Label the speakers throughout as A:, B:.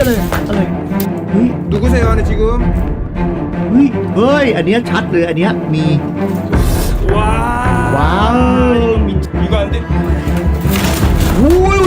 A: อะไรอะไรเฮ้ย
B: 누구세요, 안에 지금?
A: เฮ้ยเฮ้ยอันเนี้ยชัดเลยอันเนี้ยมี
B: 와.
A: 와우.
B: 이거, 미, 이거 안 돼.
A: โอ้ย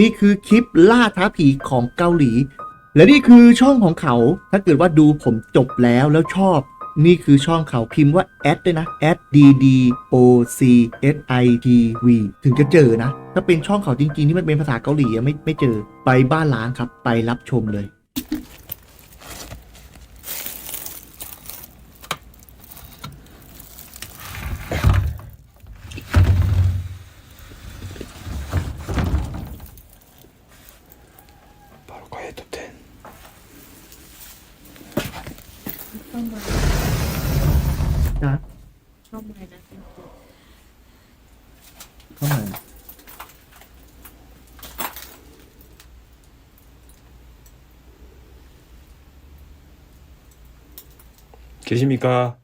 A: นี่คือคลิปล่าท้าผีของเกาหลี และนี่คือช่องของเขา ถ้าเกิดว่าดูผมจบแล้วแล้วชอบ นี่คือช่องเขาพิมพ์ว่าแอดด้วยนะแอด d d o c s i t v ถึงจะเจอนะ ถ้าเป็นช่องเขาจริงๆที่มันเป็นภาษาเกาหลีอะไม่ไม่เจอไปบ้านล้างครับ ไปรับชมเลย
B: 계십니까?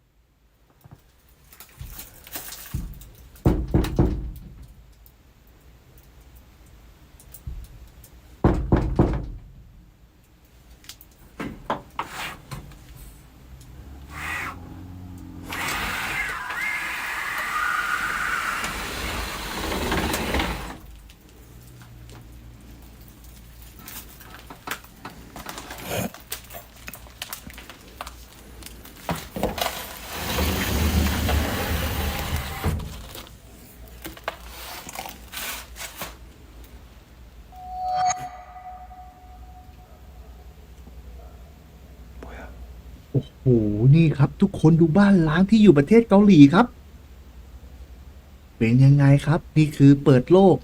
A: โอ้โห นี่ครับ ทุกคนดูบ้านล้างที่อยู่ประเทศเกาหลีครับ เป็นยังไงครับ นี่คือเปิดโลก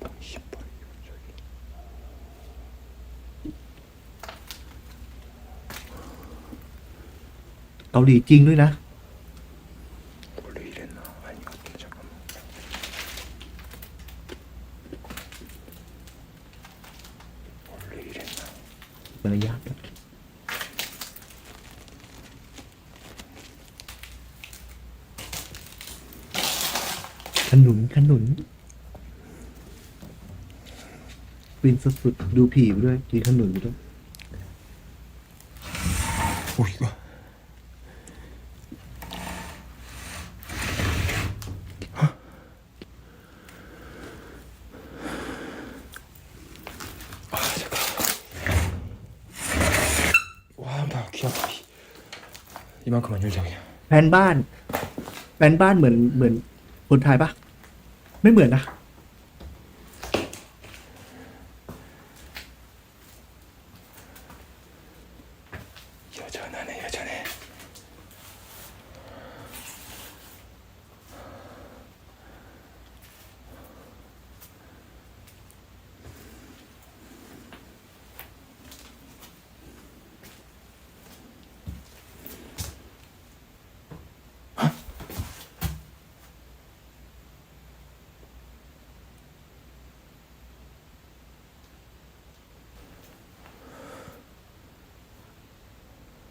A: เกาหลีจริงด้วยนะ ขนุนขนุนฟินสุดๆ ดูผีไปด้วยกินขนุนไปด้วย
B: 오 이거. 아 잠깐. 와, 나 귀 아파. 이만큼만 열자 그냥.
A: แผนบ้านแผนบ้านเหมือนเหมือนคนไทยปะ ไม่เหมือนนะ
B: เยอะๆนะ
A: เนี่
B: ยเยอะๆเนี่ย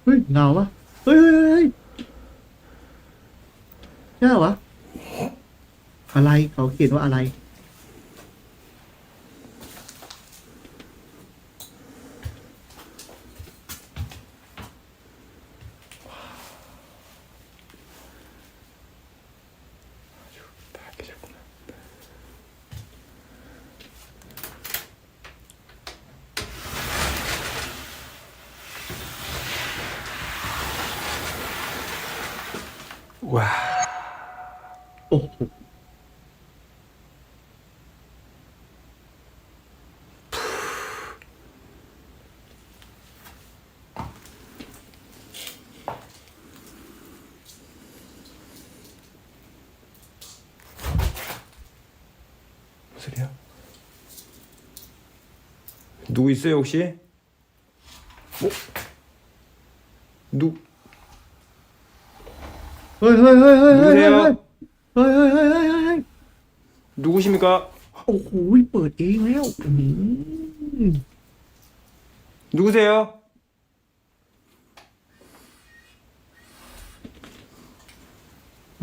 B: เ
A: ฮ้ยเงาปะเฮ้ยเฮ้ยเฮ้ยใช่เหรอวะอะไรเขาเขียนว่าอะไร
B: 누구 있어요 혹시? 어? 누
A: เฮ้ยเฮ้ยเฮ้ยเฮ้ยเฮ้ยเฮ้ย
B: 누구세요?
A: เฮ้ยเฮ้ยเฮ้ยเฮ้ยเฮ้ย
B: 누구십니까?
A: โอ้โหเปิดเองแล้วอื้อหือ
B: 누구세요?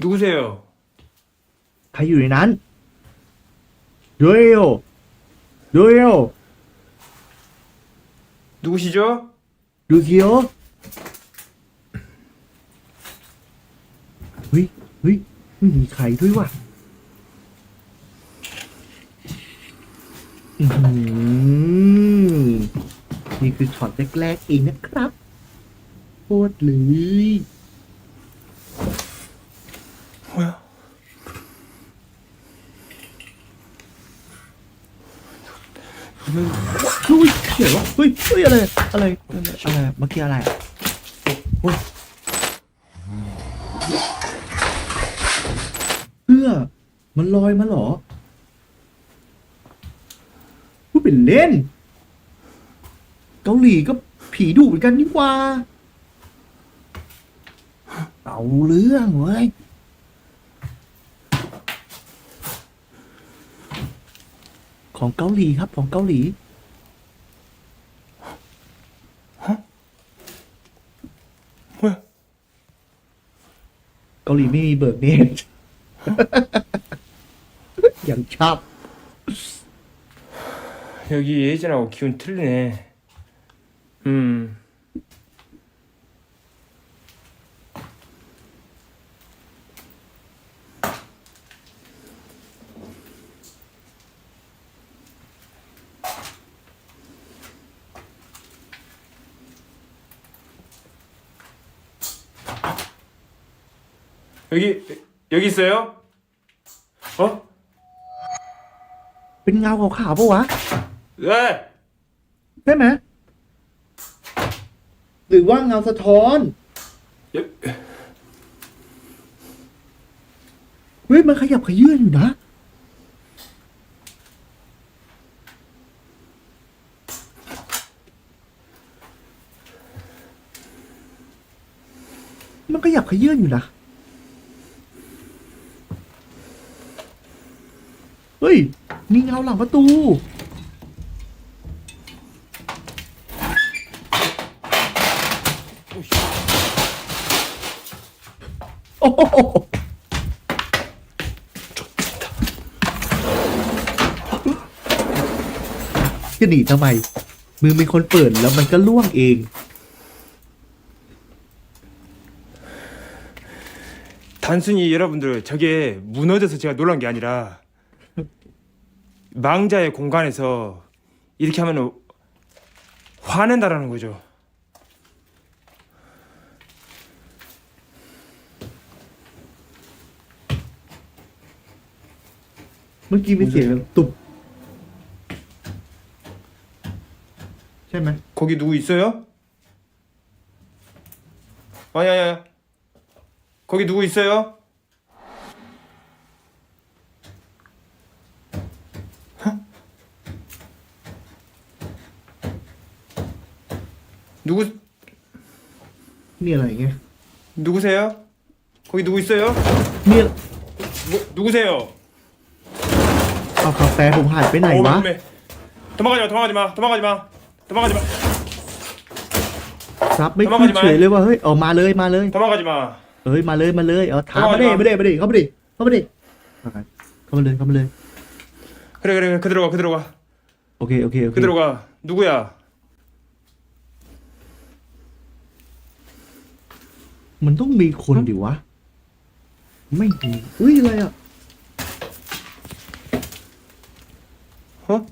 B: 누구세요?
A: ใครอยู่ในนั้นโดเอลโดเอล
B: 누구시죠?
A: ดูเคียวเฮ้ยเฮ้ยไม่มีใครด้วยว่ะอื้อหือนี่คือช็อตแรกๆเองนะครับโคตรเลย เฮ้ยอะไรอะไรอะไรเมื่อกี้อะไรอะโอ้ยเพื่อมันลอยมาเหรอพูดเป็นเล่น เกาหลีก็ผีดุเหมือนกันนี่ว่าเอาเรื่องเว้ยของเกาหลีครับของเกาหลี กาหลีไม่มีเบิกเนต อย่างชอบ
B: 여기 예전하고 기운 틀리네. 음. 여기 여기 있어요? 어?
A: เป็นเงาขาวๆปะวะ
B: 네.
A: ใช่ไหมหรือว่าเงาสะท้อน
B: 여,
A: เฮ้ย มันขยับขยื่นอยู่นะ มันขยับขยื่นอยู่นะ ฮ้ย มีเงาหลังประตู โอ้โห จะหนีทำไม มือเป็นคนเปิดแล้วมันก็ล่วงเอง
B: 단순히 여러분들 저게 무너져서 제가 놀란 게 아니라 망자의 공간에서 이렇게 하면 화낸다라는 거죠.
A: เมื่อกี้มีเสียงตุบ ใช่ไหม
B: 거기 누구 있어요? 아니 아니 아니. 거기 누구 있어요? 누구
A: นี่อะไรเงี้ย
B: 누구세요? 거기 누구 있어요?
A: นี่
B: 뭐, 누구세요?
A: เอากาแฟผมหายไปไหน
B: 어,
A: วะ
B: 매 도망가지 마, 도망가지 마, 도망가지 마, 도망가지 마,
A: ซับไม่ขึ้นเฉยเลยว่าเฮ้ยออกมาเลยมาเลย
B: 도망가지 마.
A: เฮ้ยมาเลยมาเลยเอาถาม
B: เอา
A: มา
B: มา
A: ดิ
B: มา
A: มาดิมาดิเข้ามาดิเข้ามาดิเข้ามาเลยเข้ามาเลย
B: 그래 그래 그래 그대로 가 그대로 가
A: โอเคโอเคโอเค
B: 그대로 가 누구야?
A: มันต้องมีคนดิวะ ไม่มีเฮ้ยอะไรอ่ะ
B: 어?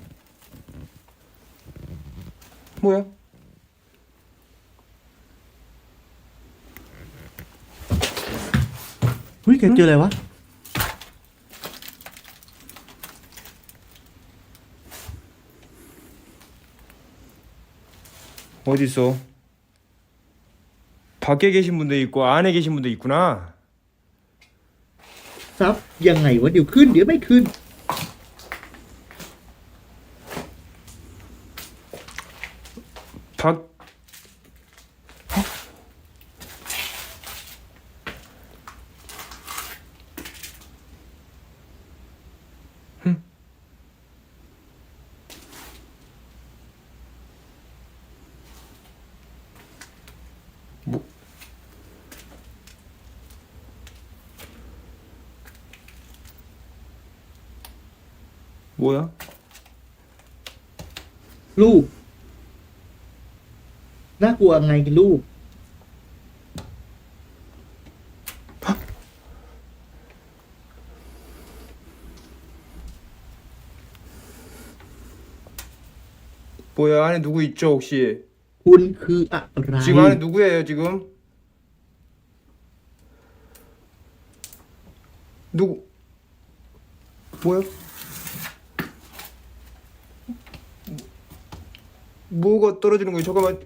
B: 뭐야?
A: เฮ้ยแกเจออะไรวะ
B: 어디 있어? 밖에 계신 분도 있고 안에 계신 분도 있구나.
A: ซับยังไงวะเดี๋ยวขึ้นเดี๋ยวไม่ขึ้น
B: 밖 뭐야?
A: ลูก น่ากลัวไงกันลูก
B: 뭐야 안에 누구 있죠 혹시?
A: คุณคืออะไร
B: 지금 안에 누구예요 지금? 누구? 뭐야? 뭐가 떨어지는 거야? 잠깐만.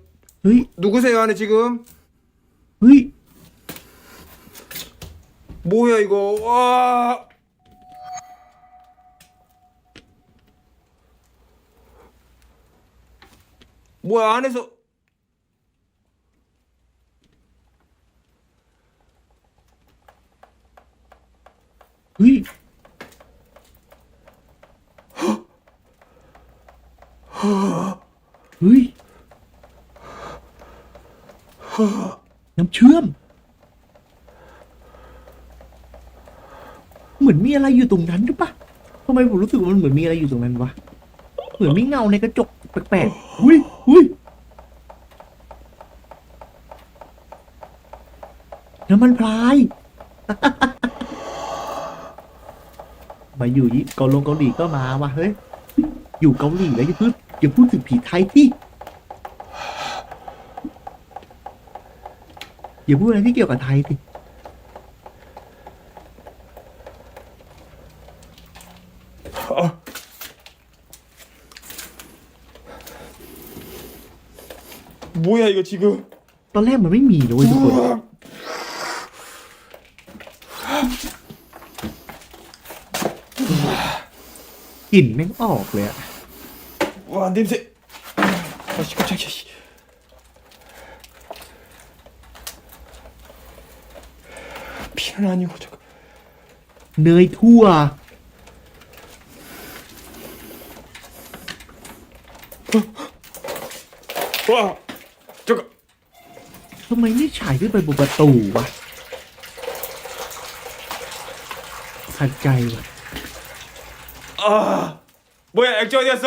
A: 으이?
B: 누구세요 안에 지금?
A: 으이?
B: 뭐야 이거? 와. 뭐야 안에서
A: 으이 허! 허! เฮ้ยน้ำเชื่อม เหมือนมีอะไรอยู่ตรงนั้นหรือปะทำไมผมรู้สึกว่ามันเหมือนมีอะไรอยู่ตรงนั้นวะ เหมือนมีเงาในกระจกแปลกๆอุ้ยอุ้ยน้ำมันพราย มาอยู่ยี่เกาหลงเกาหลีก็มาว่ะเฮ้ย อยู่เกาหลีแล้วอย่าพูด อย่าพูดถึงผีไทยที่อย่าพูดอะไรที่เกี่ยวกับไทยสิ
B: บุยอะไรกั
A: ตอนแรกมันไม่มีนะเว้ยทุกคนกลิ่นไม่ออกเลยอะ
B: 와 냄새 아씨 깜짝이야 씨. 피는 아니고 잠깐
A: เนยทั่ว
B: 와 잠깐
A: ทำไมไม่ฉายขึ้นไปบนประตูวะขัดใจว่ะ
B: 아 뭐야 액자 어디 갔어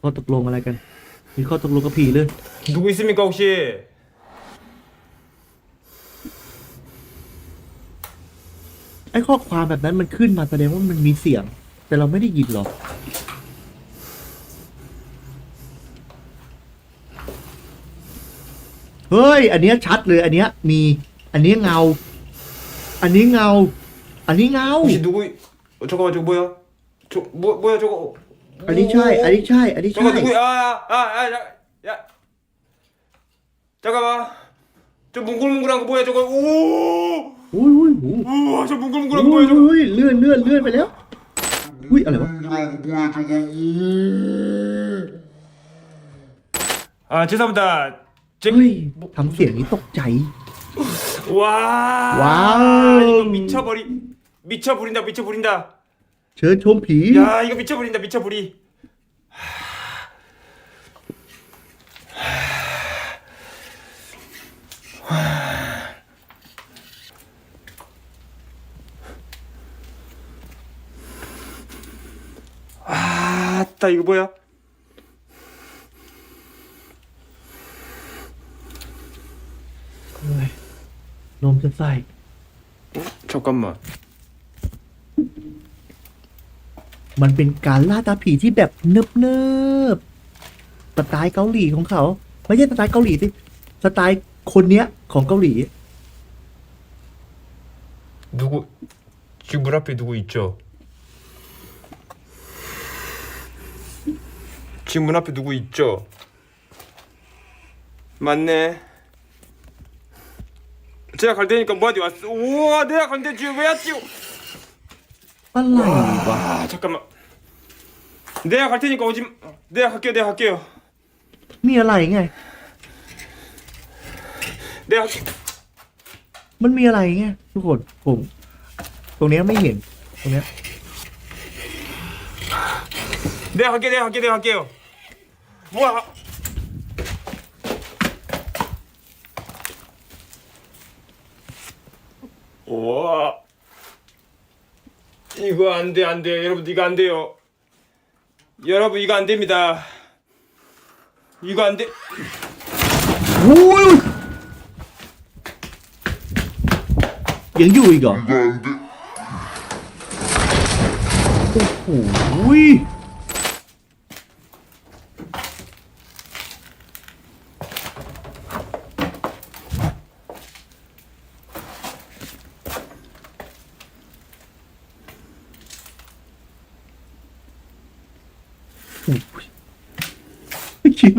A: ข้อตกลงอะไรกัน มีข้อตกลงกับผีเลย
B: 누구 있습니까 혹시?
A: ไอ้ข้อความแบบนั้นมันขึ้นมาแสดงว่ามันมีเสียง แต่เราไม่ได้ยินหรอก เฮ้ย อันเนี้ยชัดเลย อันเนี้ยมี อันนี้เงา อันนี้เงา อันนี้เงา
B: 혹시 누구? 어, 잠깐만 저거 뭐야? 저 뭐, 뭐야 저거?
A: อันนี้ใช่ อันนี้ใช่ อันนี้ใช่
B: 잠깐 누구야? 아야아야 야. 잠깐만. 저 뭉글뭉글한 거 뭐야 저거? 오!
A: อุ้ยอุ้ยอุ้ย
B: 우와 저
A: อุ้
B: 뭉글뭉글한
A: ย
B: 거 뭐야 저거?
A: อุ้ยเลื่อนเลื่อนเลื่อนไปแล้ว อุ้ยอะไรวะ
B: 아 죄송합니다. 제...
A: เฮ้ยทำเสียงนี้ตกใจ
B: 와.
A: 와우.
B: 이거 미쳐버리. 미쳐버린다 미쳐버린다.
A: 제좀비
B: 야 이거 미쳐버린다 미쳐버리. 아따 이거 뭐야?
A: 넘쳐 사이. 어?
B: 잠깐만.
A: มันเป็นการล่าตาผีที่แบบเนิบเนิบๆสไตล์เกาหลีของเขา ไม่ใช่สไตล์เกาหลีสิสไตล์คนเนี้ยของเกาหลี
B: 누구 지금 문 앞에 누구 있죠? 지금 문 앞에 누구 있죠? 맞네. 제가 갈 테니까 뭐하디 왔어? 우와 내가 간대 지금 왜 왔지?
A: อะไรวะ
B: 아 잠깐만. 내가 갈 테니까 오지. 마- 내가 갈게요. 내가 갈게요.
A: นี่อะไรไง
B: 내가 갈게.
A: มันมีอะไรไงทุกคนผมตรงเนี้ยไม่เห็น ตรงเนี้ย
B: 내가 갈게. 내가 갈게. 내가 갈게요. 뭐야? 와. 이거 안 돼, 안 돼. 여러분, 이거 안 돼요. 여러분, 이거 안 됩니다. 이거 안 돼.
A: 오유! 연기 오이가. 이거 안 돼. 오이!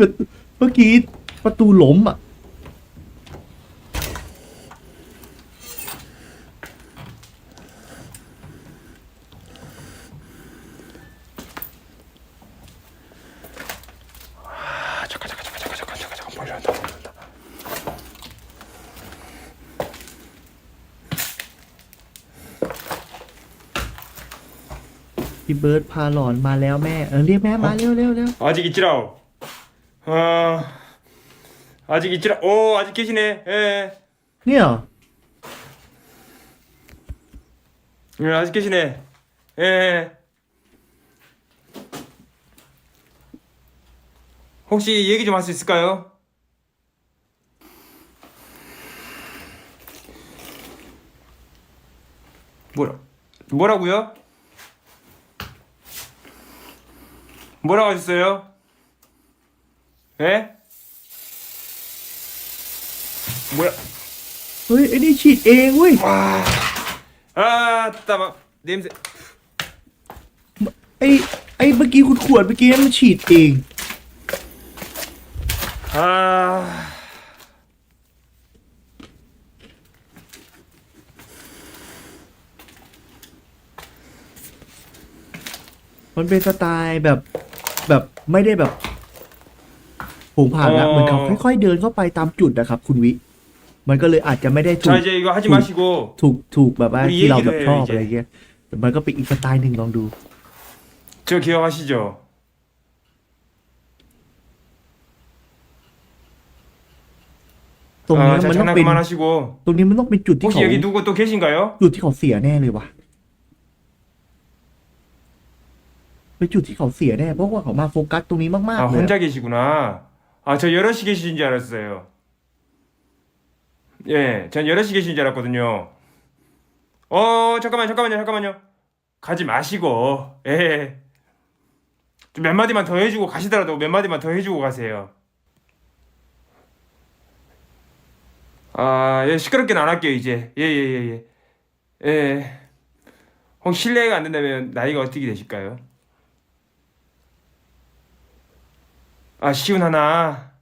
A: เมื่อกี้ประตูเมื่อกี้ประตูล้มอ่ะ
B: 아, 잠깐, 잠깐, 잠깐, 잠깐, 잠깐, 잠깐, 잠깐, 벌려온다, 벌려온다.
A: 아, พี่เบิร์ดพาหลอนมาแล้วแม่ เออเรียกแม่มาเร็วเร็วเร็ว
B: 아직 있지라오. 아 아직 있지라. 오 아직 계시네. 예.
A: 니야
B: 예, 아직 계시네. 예. 혹시 얘기 좀 할 수 있을까요? 뭐라 뭐라고요? 뭐라고 하셨어요? เฮ้ย
A: เมื่อเฮ้ยไอ้นี่ฉีดเองเว้ย
B: ว้าอ่าแต่บบเดมสิ
A: ไอ้ไอ้เมื่อกี้คุณขวดเมื่อกี้มันฉีดเอง
B: อ่า
A: มันเป็นสไตล์แบบแบบไม่ได้แบบงผ่านนะ
B: อ๋อ
A: เหมือนเขาค่อยๆเดินเข้าไปตามจุดนะครับ คุณวิ มันก็เลยอาจจะไม่ได้ถู
B: 자
A: ก
B: 이제 이거 하지
A: 음.
B: 마시고
A: ถูกถูกแบบว่า
B: 우리
A: ที่เราแบบ
B: 얘기를
A: ชอบ
B: 해요, 이제.
A: อะไรเงี้ยแต่มันก็เป็นอีกสไตล์หนึ่งลองดู
B: 저 기억하시죠?
A: ตรงนี้
B: 아, 자
A: มันต้อง
B: 장난
A: เป็น
B: 그만하시고
A: ตรงนี้มันต้องเป็นจุดที่
B: 혹시
A: เขา
B: 여기 누구 또 계신가요?
A: จุดที่เขาเสียแน่เลยว่ะเป็นจุดที่เขาเสียแน่เพราะว่าเขามาโฟกัสตรงนี้มาก
B: 아
A: ๆเลย
B: 혼자
A: อะ
B: 계시구나. 아저 여럿이 계신 줄 알았어요. 예, 전 여럿이 계신 줄 알았거든요. 어 잠깐만 잠깐만요 잠깐만요. 가지 마시고 예. 좀 몇 마디만 더 해주고 가시더라도 몇 마디만 더 해주고 가세요. 아, 예, 시끄럽게는 안 할게요, 이제. 예, 예, 예, 예. 예. 혹시 실례가 안 된다면 나이가 어떻게 되실까요? 아, 시운 하나.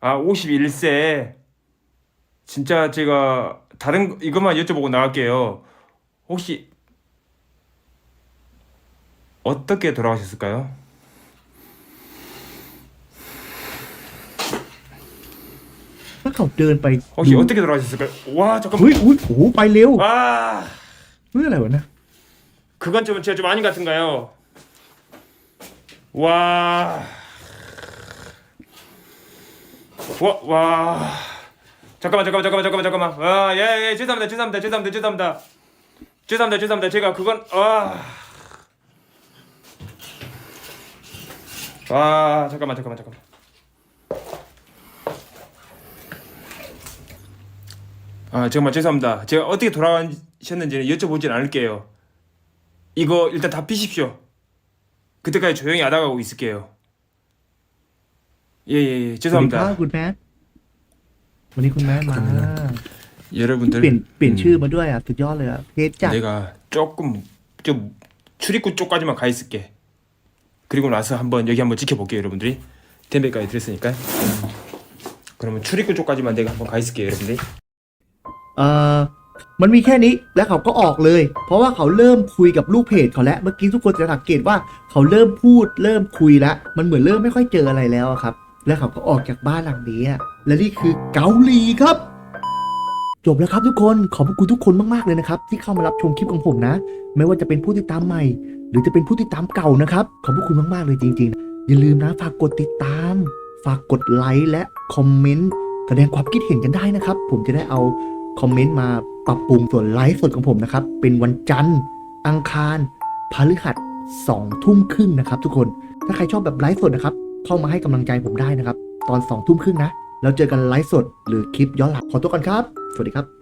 B: 아, 51세. 진짜 제가 다른 거- 이것만 여쭤보고 나갈게요. 혹시 어떻게 돌아가셨을까요?
A: ถ้าเขาเดินไป
B: 혹시
A: ดู
B: 어떻게 돌아가셨을까요? 와,
A: เฮ้
B: 잠깐만.
A: ยอุ้ยโอ้โหไปเร็ว
B: 아,
A: เฮ้ยอะไรวะเนะ
B: 그건 좀 제가 좀 아닌 것 같은가요? 와. 와, 와. 잠깐만, 잠깐만, 잠깐만, 잠깐만, 잠깐만. 아, 예, 예, 죄송합니다, 죄송합니다, 죄송합니다, 죄송합니다. 죄송합니다, 죄송합니다. 제가 그건, 아. 아, 잠깐만, 잠깐만, 잠깐만. 아, 정말 죄송합니다. 제가 어떻게 돌아가셨는지는 여쭤보진 않을게요. 이거 일단 다 피십시오. 그때까지 조용히 알아가고 있을게요. 예, 예, 예.
A: สวัสดีครับ
B: 죄송합니다.
A: คุณแมทวันนี้คุณแมทมา
B: 여러분들
A: เปลี่ยนเปลี่ยน
B: 음,
A: ชื่อมาด้วยอ่ะสุดยอดเลยอ่ะเทสจัด
B: 내가 조금 좀 출입구 쪽까지만 가 있을게. 그리고 나서 한번 여기 한번 지켜볼게요, 여러분들이. 템백까지 드렸으니까. 음. 그러면 출입구 쪽까지만 내가 한번 가 있을게요, 여러분들.
A: เอ่อ มันมีแค่นี้แล้วเขาก็ออกเลย เพราะว่าเขาเริ่มคุยกับลูกเพจเขาแล้วเมื่อกี้ทุกคนจะสังเกตว่าเขาเริ่มพูดเริ่มคุยแล้วมันเหมือนเริ่มไม่ค่อยเจออะไรแล้วอะครับ แล้วเขาก็ออกจากบ้านหลังนี้และนี่คือเกาหลีครับจบแล้วครับทุกคนขอบคุณทุกคนมากๆเลยนะครับ ที่เข้ามารับชมคลิปของผมนะ ไม่ว่าจะเป็นผู้ติดตามใหม่ หรือจะเป็นผู้ติดตามเก่านะครับขอบคุณมากๆเลยจริง ๆ อย่าลืมนะฝากกดติดตาม ฝากกดไลค์และคอมเมนต์แสดงความคิดเห็นกันได้นะครับ ผมจะได้เอาคอมเมนต์มาปรับปรุงส่วนไลฟ์สดของผมนะครับ เป็นวันจันทร์ อังคารพฤหัสสองทุ่มครึ่งนะครับ ทุกคนถ้าใครชอบแบบไลฟ์สดนะครับ เข้ามาให้กำลังใจผมได้นะครับ ตอนสองทุ่มครึ่งนะ แล้วเจอกันไลฟ์สดหรือคลิปย้อนหลังขอตัวก่อนครับ สวัสดีครับ